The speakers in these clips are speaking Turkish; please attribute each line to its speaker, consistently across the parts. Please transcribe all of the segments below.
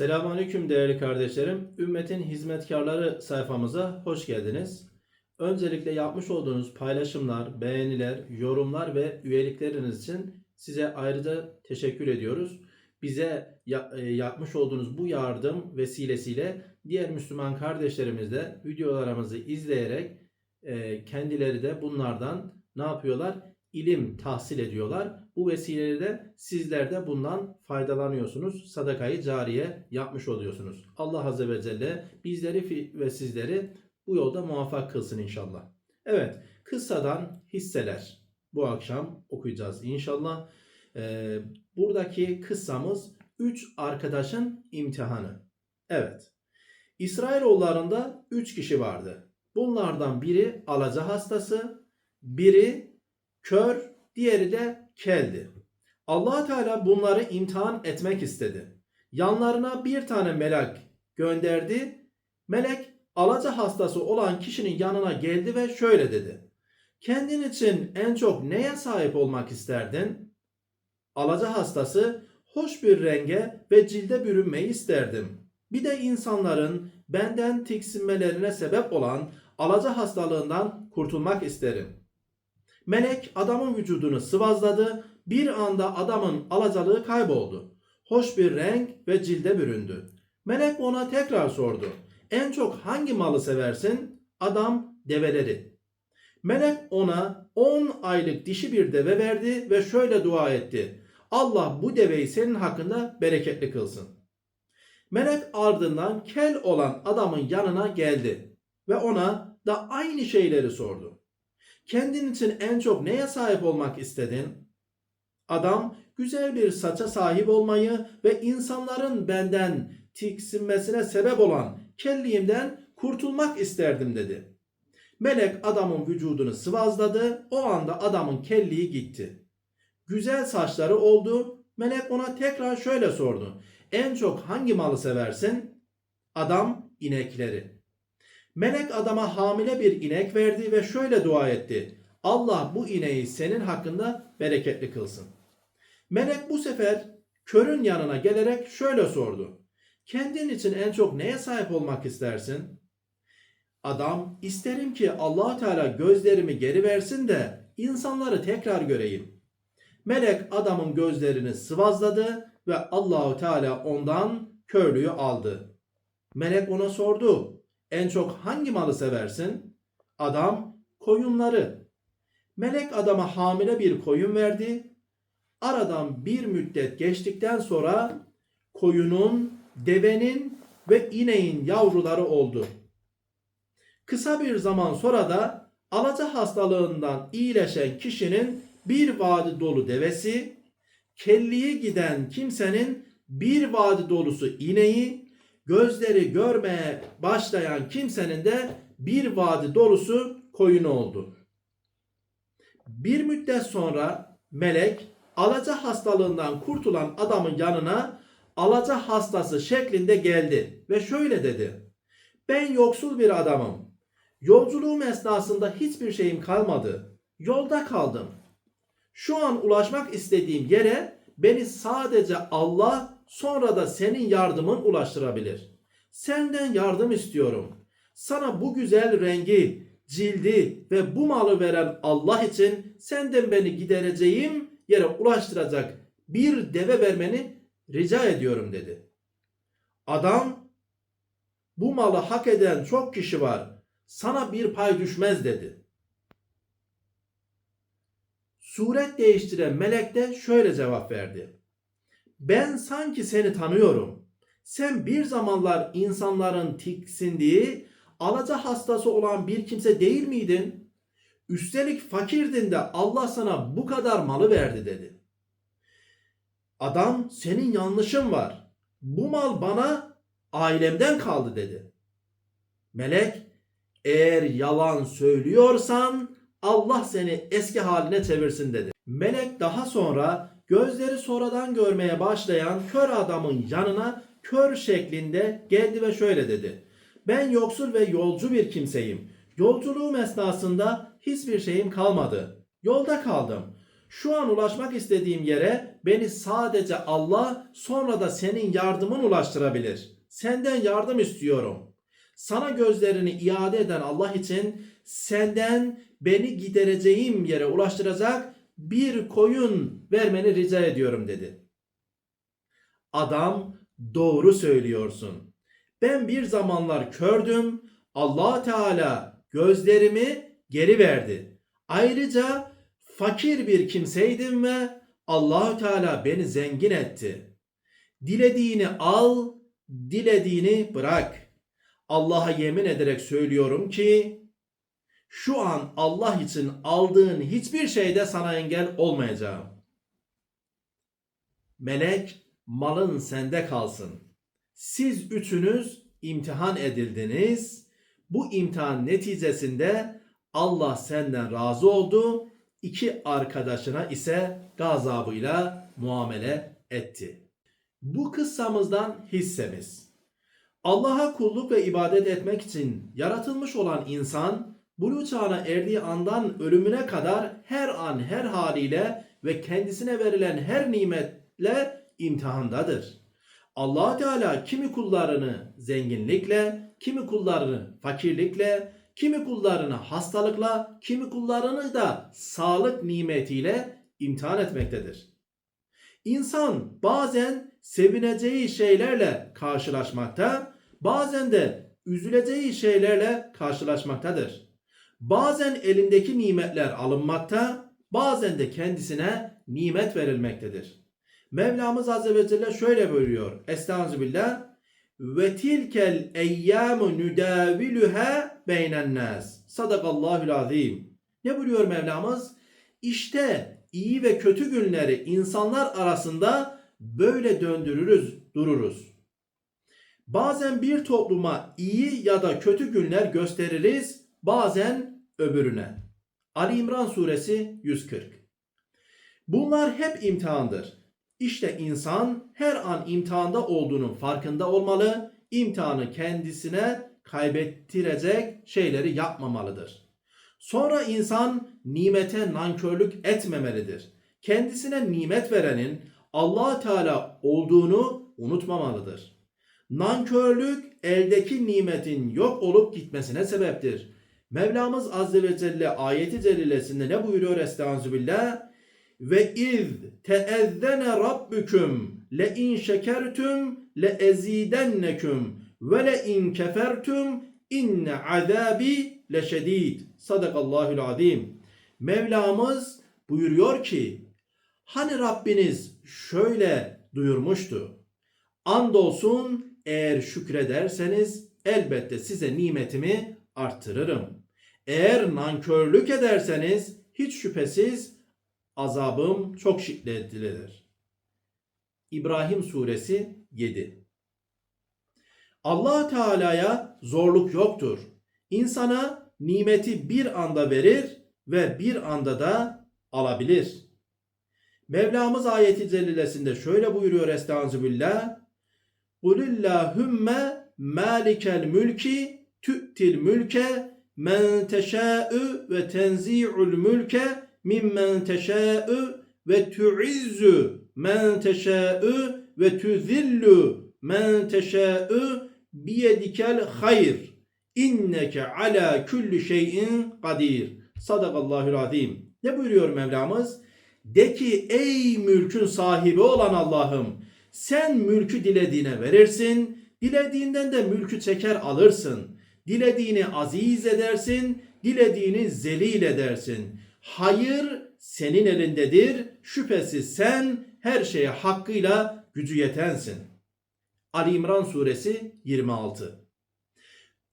Speaker 1: Selamünaleyküm değerli kardeşlerim. Ümmetin hizmetkarları sayfamıza hoş geldiniz. Öncelikle yapmış olduğunuz paylaşımlar, beğeniler, yorumlar ve üyelikleriniz için size ayrıca teşekkür ediyoruz. Bize e, yapmış olduğunuz bu yardım vesilesiyle diğer Müslüman kardeşlerimiz de videolarımızı izleyerek e, kendileri de bunlardan ne yapıyorlar? İlim tahsil ediyorlar. Bu vesileyle de sizler de bundan faydalanıyorsunuz. Sadakayı cariye yapmış oluyorsunuz. Allah Azze ve Celle bizleri ve sizleri bu yolda muvaffak kılsın inşallah. Evet, kıssadan hisseler bu akşam okuyacağız inşallah. Ee, buradaki kıssamız 3 arkadaşın imtihanı. Evet, İsrailoğullarında 3 kişi vardı. Bunlardan biri alaca hastası, biri kör, diğeri de keldi. allah Teala bunları imtihan etmek istedi. Yanlarına bir tane melek gönderdi. Melek alaca hastası olan kişinin yanına geldi ve şöyle dedi. Kendin için en çok neye sahip olmak isterdin? Alaca hastası hoş bir renge ve cilde bürünmeyi isterdim. Bir de insanların benden tiksinmelerine sebep olan alaca hastalığından kurtulmak isterim. Melek adamın vücudunu sıvazladı. Bir anda adamın alacalığı kayboldu. Hoş bir renk ve cilde büründü. Melek ona tekrar sordu. En çok hangi malı seversin? Adam develeri. Melek ona 10 aylık dişi bir deve verdi ve şöyle dua etti. Allah bu deveyi senin hakkında bereketli kılsın. Melek ardından kel olan adamın yanına geldi ve ona da aynı şeyleri sordu. Kendin için en çok neye sahip olmak istedin? Adam güzel bir saça sahip olmayı ve insanların benden tiksinmesine sebep olan kelliğimden kurtulmak isterdim dedi. Melek adamın vücudunu sıvazladı. O anda adamın kelliği gitti. Güzel saçları oldu. Melek ona tekrar şöyle sordu. En çok hangi malı seversin? Adam inekleri. Melek adama hamile bir inek verdi ve şöyle dua etti. Allah bu ineği senin hakkında bereketli kılsın. Melek bu sefer körün yanına gelerek şöyle sordu. Kendin için en çok neye sahip olmak istersin? Adam isterim ki allah Teala gözlerimi geri versin de insanları tekrar göreyim. Melek adamın gözlerini sıvazladı ve Allahu Teala ondan körlüğü aldı. Melek ona sordu. En çok hangi malı seversin? Adam koyunları. Melek adama hamile bir koyun verdi. Aradan bir müddet geçtikten sonra koyunun, devenin ve ineğin yavruları oldu. Kısa bir zaman sonra da alaca hastalığından iyileşen kişinin bir vadi dolu devesi, kelliye giden kimsenin bir vadi dolusu ineği, gözleri görmeye başlayan kimsenin de bir vadi dolusu koyunu oldu. Bir müddet sonra melek alaca hastalığından kurtulan adamın yanına alaca hastası şeklinde geldi ve şöyle dedi. Ben yoksul bir adamım. Yolculuğum esnasında hiçbir şeyim kalmadı. Yolda kaldım. Şu an ulaşmak istediğim yere beni sadece Allah sonra da senin yardımın ulaştırabilir. Senden yardım istiyorum. Sana bu güzel rengi, cildi ve bu malı veren Allah için senden beni gidereceğim yere ulaştıracak bir deve vermeni rica ediyorum dedi. Adam bu malı hak eden çok kişi var. Sana bir pay düşmez dedi. Suret değiştiren melek de şöyle cevap verdi. Ben sanki seni tanıyorum. Sen bir zamanlar insanların tiksindiği, alaca hastası olan bir kimse değil miydin? Üstelik fakirdin de Allah sana bu kadar malı verdi dedi. Adam senin yanlışın var. Bu mal bana ailemden kaldı dedi. Melek eğer yalan söylüyorsan Allah seni eski haline çevirsin dedi. Melek daha sonra gözleri sonradan görmeye başlayan kör adamın yanına kör şeklinde geldi ve şöyle dedi. Ben yoksul ve yolcu bir kimseyim. Yolculuğum esnasında hiçbir şeyim kalmadı. Yolda kaldım. Şu an ulaşmak istediğim yere beni sadece Allah sonra da senin yardımın ulaştırabilir. Senden yardım istiyorum. Sana gözlerini iade eden Allah için senden beni gidereceğim yere ulaştıracak bir koyun vermeni rica ediyorum dedi. Adam doğru söylüyorsun. Ben bir zamanlar kördüm. Allah Teala gözlerimi geri verdi. Ayrıca fakir bir kimseydim ve Allah Teala beni zengin etti. Dilediğini al, dilediğini bırak. Allah'a yemin ederek söylüyorum ki şu an Allah için aldığın hiçbir şeyde sana engel olmayacağım. Melek malın sende kalsın. Siz üçünüz imtihan edildiniz. Bu imtihan neticesinde Allah senden razı oldu. İki arkadaşına ise gazabıyla muamele etti. Bu kıssamızdan hissemiz. Allah'a kulluk ve ibadet etmek için yaratılmış olan insan buluğ çağına erdiği andan ölümüne kadar her an her haliyle ve kendisine verilen her nimetle imtihandadır. allah Teala kimi kullarını zenginlikle, kimi kullarını fakirlikle, kimi kullarını hastalıkla, kimi kullarını da sağlık nimetiyle imtihan etmektedir. İnsan bazen sevineceği şeylerle karşılaşmakta, bazen de üzüleceği şeylerle karşılaşmaktadır. Bazen elindeki nimetler alınmakta, bazen de kendisine nimet verilmektedir. Mevlamız Azze ve Celle şöyle buyuruyor. Estağfirullah. Ve tilkel eyyamu nudaviluha beynen nas. Sadakallahul azim. Ne buyuruyor Mevlamız? İşte iyi ve kötü günleri insanlar arasında böyle döndürürüz, dururuz. Bazen bir topluma iyi ya da kötü günler gösteririz, bazen öbürüne. Ali İmran suresi 140. Bunlar hep imtihandır. İşte insan her an imtihanda olduğunun farkında olmalı, imtihanı kendisine kaybettirecek şeyleri yapmamalıdır. Sonra insan nimete nankörlük etmemelidir. Kendisine nimet verenin Allah Teala olduğunu unutmamalıdır. Nankörlük eldeki nimetin yok olup gitmesine sebeptir. Mevlamız Azze ve Celle ayeti celilesinde ne buyuruyor Estağfirullah? Ve iz teezzene rabbüküm le in şekertüm le ezidenneküm ve le in kefertüm inne azabi leşedid. Sadakallahul azim. Mevlamız buyuruyor ki hani Rabbiniz şöyle duyurmuştu. Andolsun eğer şükrederseniz elbette size nimetimi arttırırım. Eğer nankörlük ederseniz hiç şüphesiz azabım çok şiddetlidir. İbrahim suresi 7 Allah Teala'ya zorluk yoktur. İnsana nimeti bir anda verir ve bir anda da alabilir. Mevlamız ayeti celilesinde şöyle buyuruyor Estağfirullah. Kulillahümme malikel mülki tü'til mülke men teşâ'ü ve tenzi'ul mülke mimmen teşâ'ü ve tu'izzu men teşâ'ü ve tuzillu men teşâ'ü biyedikel hayr inneke ala kulli şeyin kadir. Sadakallahul azim. Ne buyuruyor Mevlamız? De ki ey mülkün sahibi olan Allah'ım sen mülkü dilediğine verirsin, dilediğinden de mülkü çeker alırsın. Dilediğini aziz edersin, dilediğini zelil edersin. Hayır senin elindedir. Şüphesiz sen her şeye hakkıyla gücü yetensin. Ali İmran suresi 26.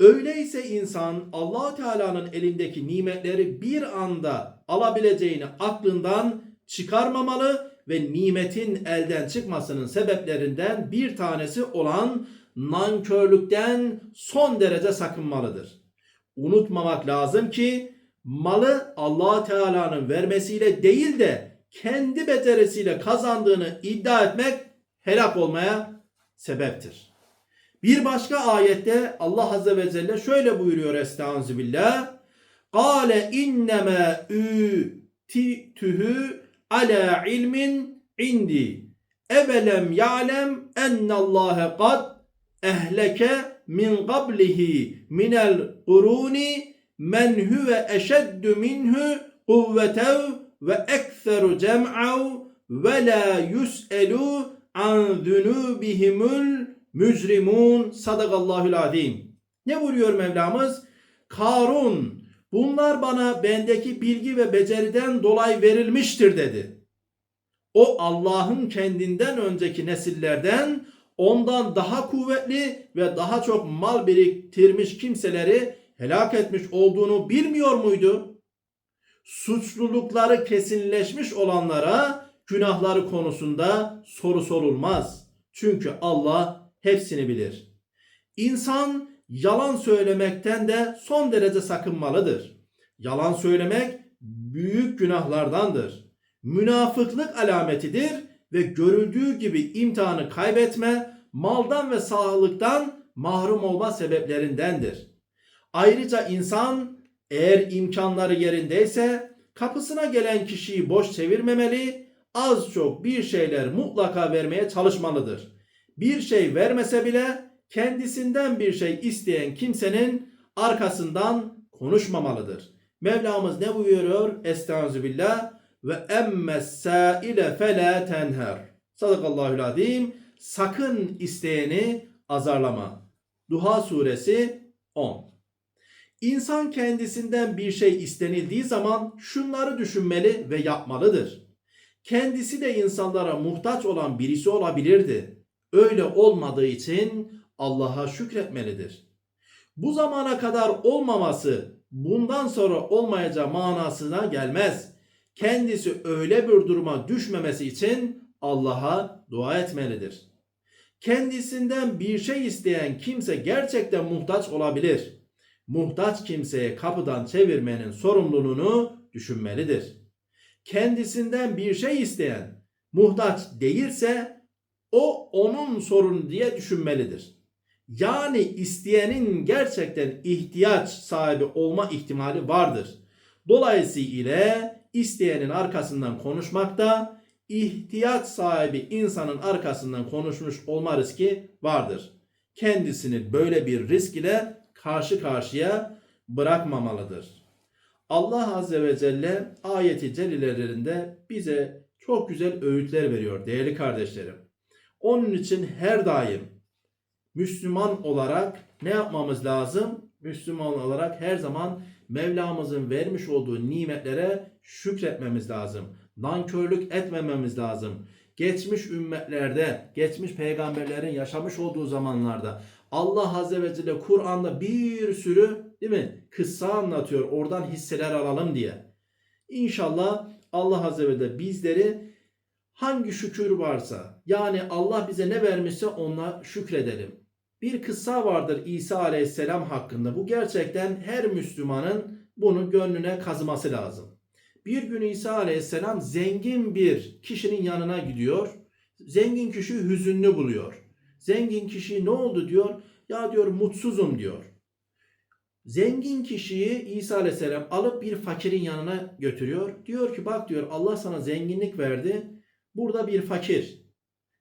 Speaker 1: Öyleyse insan Allah Teala'nın elindeki nimetleri bir anda alabileceğini aklından çıkarmamalı ve nimetin elden çıkmasının sebeplerinden bir tanesi olan nankörlükten son derece sakınmalıdır. Unutmamak lazım ki malı Allah Teala'nın vermesiyle değil de kendi becerisiyle kazandığını iddia etmek helak olmaya sebeptir. Bir başka ayette Allah Azze ve Celle şöyle buyuruyor Estağfirullah. Kale inneme ütitühü ala ilmin indi. Evelem ya'lem ennallâhe kad ehleke min qablihi minel kuruni men huve eşeddu minhu kuvvetev ve ekseru cem'av ve la yus'elu an zunubihimul mücrimun sadakallahul azim. Ne buyuruyor Mevlamız? Karun bunlar bana bendeki bilgi ve beceriden dolayı verilmiştir dedi. O Allah'ın kendinden önceki nesillerden ondan daha kuvvetli ve daha çok mal biriktirmiş kimseleri helak etmiş olduğunu bilmiyor muydu? Suçlulukları kesinleşmiş olanlara günahları konusunda soru sorulmaz. Çünkü Allah hepsini bilir. İnsan yalan söylemekten de son derece sakınmalıdır. Yalan söylemek büyük günahlardandır. Münafıklık alametidir ve görüldüğü gibi imtihanı kaybetme, maldan ve sağlıktan mahrum olma sebeplerindendir. Ayrıca insan eğer imkanları yerindeyse kapısına gelen kişiyi boş çevirmemeli, az çok bir şeyler mutlaka vermeye çalışmalıdır. Bir şey vermese bile kendisinden bir şey isteyen kimsenin arkasından konuşmamalıdır. Mevlamız ne buyuruyor? Estağfirullah ve emmes saile fela tenher. Sadakallahul azim. Sakın isteyeni azarlama. Duha suresi 10. İnsan kendisinden bir şey istenildiği zaman şunları düşünmeli ve yapmalıdır. Kendisi de insanlara muhtaç olan birisi olabilirdi. Öyle olmadığı için Allah'a şükretmelidir. Bu zamana kadar olmaması bundan sonra olmayacağı manasına gelmez. Kendisi öyle bir duruma düşmemesi için Allah'a dua etmelidir. Kendisinden bir şey isteyen kimse gerçekten muhtaç olabilir. Muhtaç kimseye kapıdan çevirmenin sorumluluğunu düşünmelidir. Kendisinden bir şey isteyen muhtaç değilse o onun sorunu diye düşünmelidir. Yani isteyenin gerçekten ihtiyaç sahibi olma ihtimali vardır. Dolayısıyla isteyenin arkasından konuşmakta ihtiyaç sahibi insanın arkasından konuşmuş olma riski vardır. Kendisini böyle bir risk ile karşı karşıya bırakmamalıdır. Allah Azze ve Celle ayeti celilelerinde bize çok güzel öğütler veriyor değerli kardeşlerim. Onun için her daim Müslüman olarak ne yapmamız lazım? Müslüman olarak her zaman Mevlamızın vermiş olduğu nimetlere şükretmemiz lazım. Nankörlük etmememiz lazım. Geçmiş ümmetlerde, geçmiş peygamberlerin yaşamış olduğu zamanlarda Allah Azze ve Celle Kur'an'da bir sürü değil mi kıssa anlatıyor. Oradan hisseler alalım diye. İnşallah Allah Azze ve Celle bizleri hangi şükür varsa yani Allah bize ne vermişse ona şükredelim. Bir kıssa vardır İsa Aleyhisselam hakkında. Bu gerçekten her Müslümanın bunu gönlüne kazıması lazım. Bir gün İsa Aleyhisselam zengin bir kişinin yanına gidiyor. Zengin kişi hüzünlü buluyor. Zengin kişi ne oldu diyor. Ya diyor mutsuzum diyor. Zengin kişiyi İsa Aleyhisselam alıp bir fakirin yanına götürüyor. Diyor ki bak diyor Allah sana zenginlik verdi. Burada bir fakir.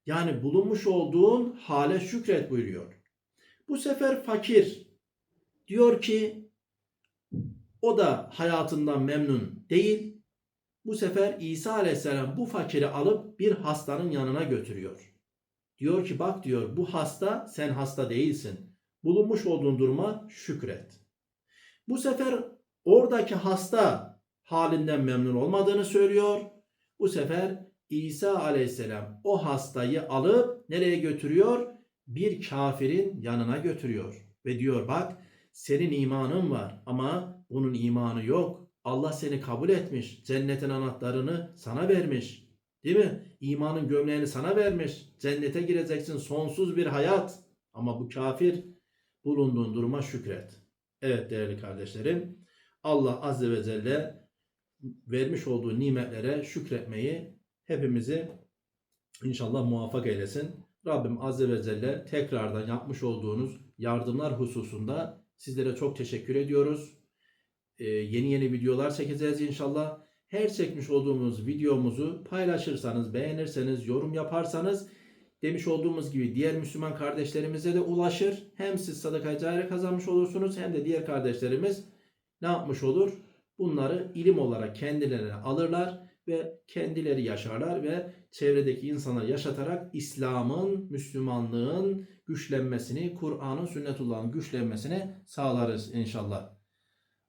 Speaker 1: Yani bulunmuş olduğun hale şükret buyuruyor. Bu sefer fakir diyor ki o da hayatından memnun değil. Bu sefer İsa Aleyhisselam bu fakiri alıp bir hastanın yanına götürüyor. Diyor ki bak diyor bu hasta sen hasta değilsin. Bulunmuş olduğun duruma şükret. Bu sefer oradaki hasta halinden memnun olmadığını söylüyor. Bu sefer İsa aleyhisselam o hastayı alıp nereye götürüyor? Bir kafirin yanına götürüyor. Ve diyor bak senin imanın var ama bunun imanı yok. Allah seni kabul etmiş. Cennetin anahtarını sana vermiş. Değil mi? İmanın gömleğini sana vermiş. Cennete gireceksin. Sonsuz bir hayat. Ama bu kafir bulunduğun duruma şükret. Evet değerli kardeşlerim. Allah Azze ve Celle vermiş olduğu nimetlere şükretmeyi hepimizi inşallah muvaffak eylesin. Rabbim Azze ve Celle tekrardan yapmış olduğunuz yardımlar hususunda sizlere çok teşekkür ediyoruz. Ee, yeni yeni videolar çekeceğiz inşallah. her çekmiş olduğumuz videomuzu paylaşırsanız, beğenirseniz, yorum yaparsanız demiş olduğumuz gibi diğer Müslüman kardeşlerimize de ulaşır. Hem siz sadaka cari kazanmış olursunuz hem de diğer kardeşlerimiz ne yapmış olur? Bunları ilim olarak kendilerine alırlar ve kendileri yaşarlar ve çevredeki insana yaşatarak İslam'ın, Müslümanlığın güçlenmesini, Kur'an'ın, sünnetullah'ın güçlenmesini sağlarız inşallah.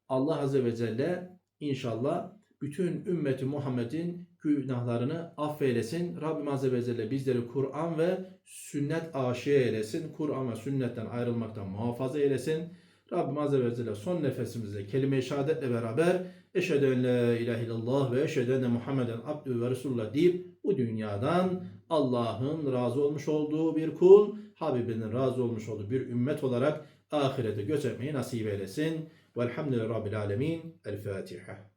Speaker 1: Allah Azze ve Celle inşallah bütün ümmeti Muhammed'in günahlarını affeylesin. Rabbim Azze ve Celle bizleri Kur'an ve sünnet aşığı eylesin. Kur'an ve sünnetten ayrılmaktan muhafaza eylesin. Rabbim Azze ve Celle son nefesimizde kelime-i şehadetle beraber eşhedü en la ilahe illallah ve eşhedü enne Muhammeden abdü ve resulullah deyip bu dünyadan Allah'ın razı olmuş olduğu bir kul, Habibinin razı olmuş olduğu bir ümmet olarak ahirete göç etmeyi nasip eylesin. Velhamdülillahi Rabbil Alemin. El Fatiha.